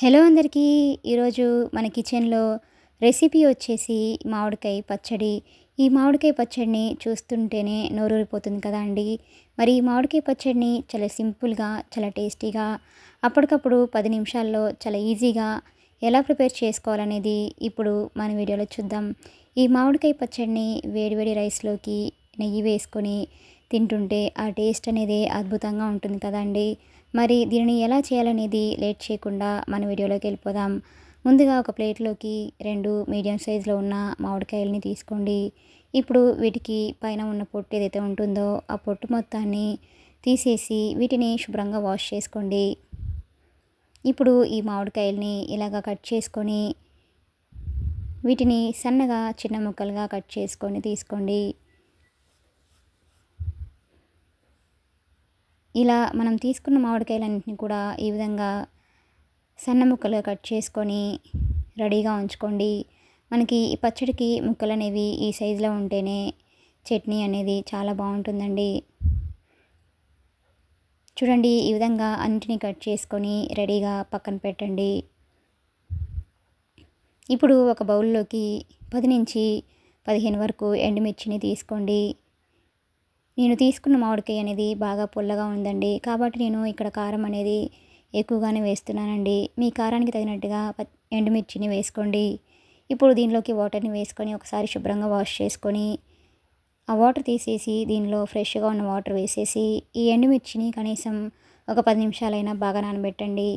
Hello అందరికీ. ఈరోజు మన కిచెన్లో రెసిపీ వచ్చేసి మామిడికాయ పచ్చడి. ఈ మామిడికాయ పచ్చడిని చూస్తుంటేనే నోరూరిపోతుంది కదా అండి. మరి ఈ మామిడికాయ పచ్చడిని చాలా సింపుల్గా చాలా టేస్టీగా అప్పటికప్పుడు పది నిమిషాల్లో చాలా ఈజీగా ఎలా ప్రిపేర్ చేసుకోవాలనేది ఇప్పుడు మన వీడియోలో చూద్దాం. ఈ మామిడికాయ పచ్చడిని వేడివేడి రైస్లోకి నెయ్యి వేసుకొని తింటుంటే ఆ టేస్ట్ అనేది అద్భుతంగా ఉంటుంది కదండి మరి దీనిని ఎలా చేయాలనేది లేట్ చేయకుండా మన వీడియోలోకి వెళ్ళిపోదాం. ముందుగా ఒక ప్లేట్లోకి రెండు మీడియం సైజులో ఉన్న మామిడికాయలని తీసుకోండి. ఇప్పుడు వీటికి పైన ఉన్న పొట్టు ఏదైతే ఉంటుందో ఆ పొట్టు మొత్తాన్ని తీసేసి వీటిని శుభ్రంగా వాష్ చేసుకోండి. ఇప్పుడు ఈ మామిడికాయల్ని ఇలాగ కట్ చేసుకొని వీటిని సన్నగా చిన్న ముక్కలుగా కట్ చేసుకొని తీసుకోండి. ఇలా మనం తీసుకున్న మామిడికాయలన్నింటినీ కూడా ఈ విధంగా సన్న ముక్కలుగా కట్ చేసుకొని రెడీగా ఉంచుకోండి. మనకి ఈ పచ్చడికి ముక్కలు అనేవి ఈ సైజులో ఉంటేనే చట్నీ అనేది చాలా బాగుంటుందండి. చూడండి ఈ విధంగా అన్నింటినీ కట్ చేసుకొని రెడీగా పక్కన పెట్టండి. ఇప్పుడు ఒక బౌల్లోకి పది నుంచి పదిహేను వరకు ఎండుమిర్చిని తీసుకోండి. నేను తీసుకున్న మామిడికాయ అనేది బాగా పుల్లగా ఉందండి. కాబట్టి నేను ఇక్కడ కారం అనేది ఎక్కువగానే వేస్తున్నానండి. మీ కారానికి తగినట్టుగా ఎండుమిర్చిని వేసుకోండి. ఇప్పుడు దీనిలోకి వాటర్ని వేసుకొని ఒకసారి శుభ్రంగా వాష్ చేసుకొని ఆ వాటర్ తీసేసి దీనిలో ఫ్రెష్గా ఉన్న వాటర్ వేసేసి ఈ ఎండుమిర్చిని కనీసం ఒక పది నిమిషాలైనా బాగా నానబెట్టండి.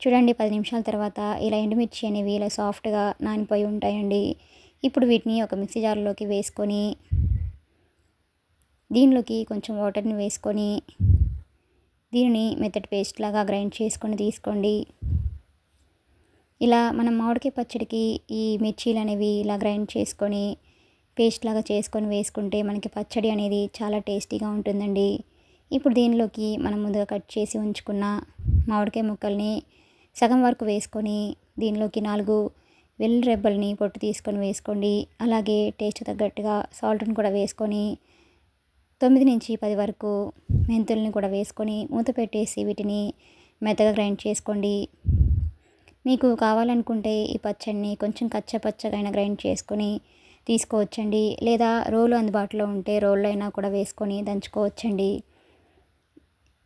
చూడండి పది నిమిషాల తర్వాత ఇలా ఎండుమిర్చి అనేవి ఇలా సాఫ్ట్గా నానిపోయి ఉంటాయండి. ఇప్పుడు వీటిని ఒక మిక్సీ జార్లోకి వేసుకొని దీనిలోకి కొంచెం వాటర్ని వేసుకొని దీనిని మెత్తటి పేస్ట్ లాగా గ్రైండ్ చేసుకొని తీసుకోండి. ఇలా మనం మామిడికాయ పచ్చడికి ఈ మిర్చీలు అనేవి ఇలా గ్రైండ్ చేసుకొని పేస్ట్ లాగా చేసుకొని వేసుకుంటే మనకి పచ్చడి అనేది చాలా టేస్టీగా ఉంటుందండి. ఇప్పుడు దీనిలోకి మనం ముందుగా కట్ చేసి ఉంచుకున్న మామిడికాయ ముక్కల్ని సగం వరకు వేసుకొని దీనిలోకి నాలుగు వెల్లు రెబ్బల్ని పొట్టు తీసుకొని వేసుకోండి. అలాగే టేస్ట్ తగ్గట్టుగా సాల్ట్ని కూడా వేసుకొని తొమ్మిది నుంచి పది వరకు మెంతుల్ని కూడా వేసుకొని మూత పెట్టేసి వీటిని మెత్తగా గ్రైండ్ చేసుకోండి. మీకు కావాలనుకుంటే ఈ పచ్చడిని కొంచెం కచ్చపచ్చగా గ్రైండ్ చేసుకొని తీసుకోవచ్చండి. లేదా రోలు అందుబాటులో ఉంటే రోళ్ళు అయినా కూడా వేసుకొని దంచుకోవచ్చండి.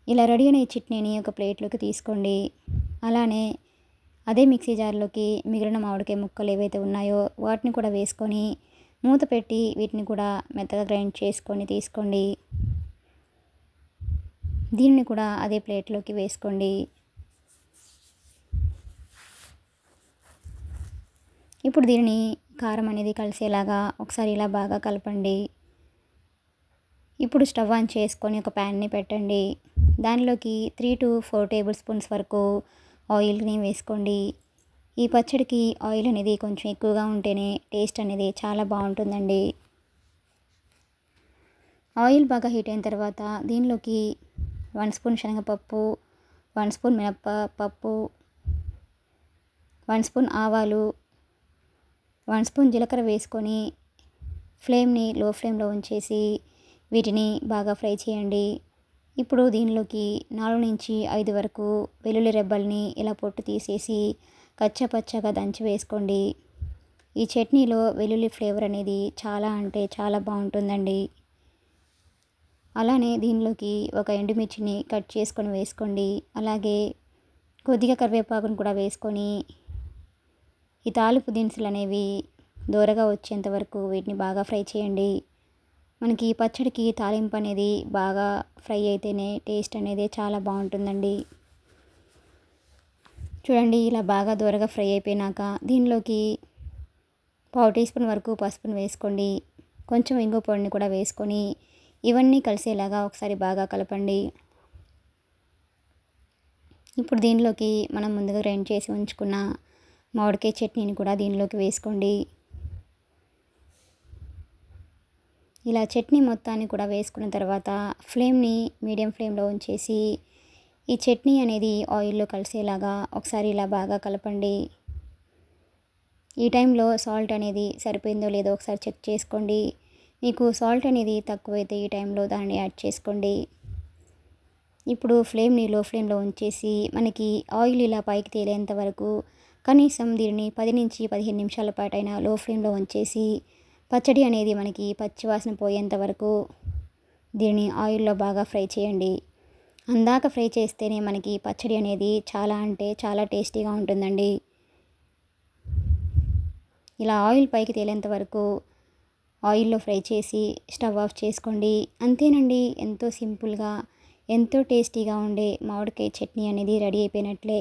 ఇలా రెడీ అయిన ఈ చట్నీని ఒక ప్లేట్లోకి తీసుకోండి. అలానే అదే మిక్సీ జార్లోకి మిగిలిన మామిడికాయ ముక్కలు ఏవైతే ఉన్నాయో వాటిని కూడా వేసుకొని మూత పెట్టి వీటిని కూడా మెత్తగా గ్రైండ్ చేసుకొని తీసుకోండి. దీన్ని కూడా అదే ప్లేట్లోకి వేసుకోండి. ఇప్పుడు దీనిని కారం అనేది కలిసేలాగా ఒకసారి ఇలా బాగా కలపండి. ఇప్పుడు స్టవ్ ఆన్ చేసుకొని ఒక ప్యాన్ని పెట్టండి. దానిలోకి three to four tablespoons వరకు ఆయిల్ని వేసుకోండి. ఈ పచ్చడికి ఆయిల్ అనేది కొంచెం ఎక్కువగా ఉంటేనే టేస్ట్ అనేది చాలా బాగుంటుందండి. ఆయిల్ బాగా హీట్ అయిన తర్వాత దీనిలోకి వన్ స్పూన్ శనగపప్పు వన్ స్పూన్ మినప్ప పప్పు వన్ స్పూన్ ఆవాలు వన్ స్పూన్ జీలకర్ర వేసుకొని ఫ్లేమ్ని లో ఫ్లేమ్లో ఉంచేసి వీటిని బాగా ఫ్రై చేయండి. ఇప్పుడు దీనిలోకి నాలుగు నుంచి ఐదు వరకు వెల్లుల్లి రెబ్బల్ని ఇలా పొట్టు తీసేసి కచ్చపచ్చగా దంచి వేసుకోండి. ఈ చట్నీలో వెల్లుల్లి ఫ్లేవర్ అనేది చాలా అంటే చాలా బాగుంటుందండి. అలానే దీనిలోకి ఒక ఎండుమిర్చిని కట్ చేసుకొని వేసుకోండి. అలాగే కొద్దిగా కరివేపాకును కూడా వేసుకొని ఈ తాలింపు దినుసులు అనేవి దూరగా వచ్చేంత వరకు వీటిని బాగా ఫ్రై చేయండి. మనకి పచ్చడికి తాలింపు అనేది బాగా ఫ్రై అయితేనే టేస్ట్ అనేది చాలా బాగుంటుందండి. చూడండి ఇలా బాగా దూరగా ఫ్రై అయిపోయినాక దీనిలోకి పావు టీ స్పూన్ వరకు పసుపును వేసుకోండి. కొంచెం ఇంగు పొడిని కూడా వేసుకొని ఇవన్నీ కలిసేలాగా ఒకసారి బాగా కలపండి. ఇప్పుడు దీనిలోకి మనం ముందుగా గ్రైండ్ చేసి ఉంచుకున్న మామిడికాయ చట్నీని కూడా దీనిలోకి వేసుకోండి. ఇలా చట్నీ మొత్తాన్ని కూడా వేసుకున్న తర్వాత ఫ్లేమ్ని మీడియం ఫ్లేమ్లో ఉంచేసి ఈ చట్నీ అనేది ఆయిల్లో కలిసేలాగా ఒకసారి ఇలా బాగా కలపండి. ఈ టైంలో సాల్ట్ అనేది సరిపోయిందో లేదో ఒకసారి చెక్ చేసుకోండి. మీకు సాల్ట్ అనేది తక్కువైతే ఈ టైంలో దాన్ని యాడ్ చేసుకోండి. ఇప్పుడు ఫ్లేమ్ని లో ఫ్లేమ్లో ఉంచేసి మనకి ఆయిల్ ఇలా పైకి తేలేంత వరకు కనీసం దీనిని పది నుంచి పదిహేను నిమిషాల పాటైనా లో ఫ్లేమ్లో ఉంచేసి పచ్చడి అనేది మనకి పచ్చివాసన పోయేంత వరకు దీన్ని ఆయిల్లో బాగా ఫ్రై చేయండి. అందాక ఫ్రై చేస్తేనే మనకి పచ్చడి అనేది చాలా అంటే చాలా టేస్టీగా ఉంటుందండి. ఇలా ఆయిల్ పైకి తేలేంత వరకు ఆయిల్లో ఫ్రై చేసి స్టవ్ ఆఫ్ చేసుకోండి. అంతేనండి ఎంతో సింపుల్గా ఎంతో టేస్టీగా ఉండే మామిడికాయ చట్నీ అనేది రెడీ అయిపోయినట్లే.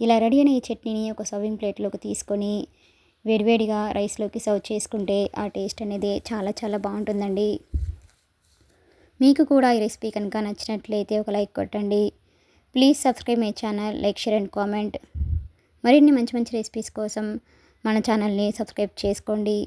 ఇలా రెడీ అయిన ఈ చట్నీని ఒక సర్వింగ్ ప్లేట్లోకి తీసుకొని వేడివేడిగా రైస్లోకి సర్వ్ చేసుకుంటే ఆ టేస్ట్ అనేది చాలా చాలా బాగుంటుందండి. మీకు కూడా ఈ రెసిపీ కనుక నచ్చినట్లయితే ఒక లైక్ కొట్టండి. Please subscribe my channel like share and comment. మరిన్ని మంచి మంచి రెసిపీస్ కోసం మన ఛానల్ని సబ్స్క్రైబ్ చేసుకోండి.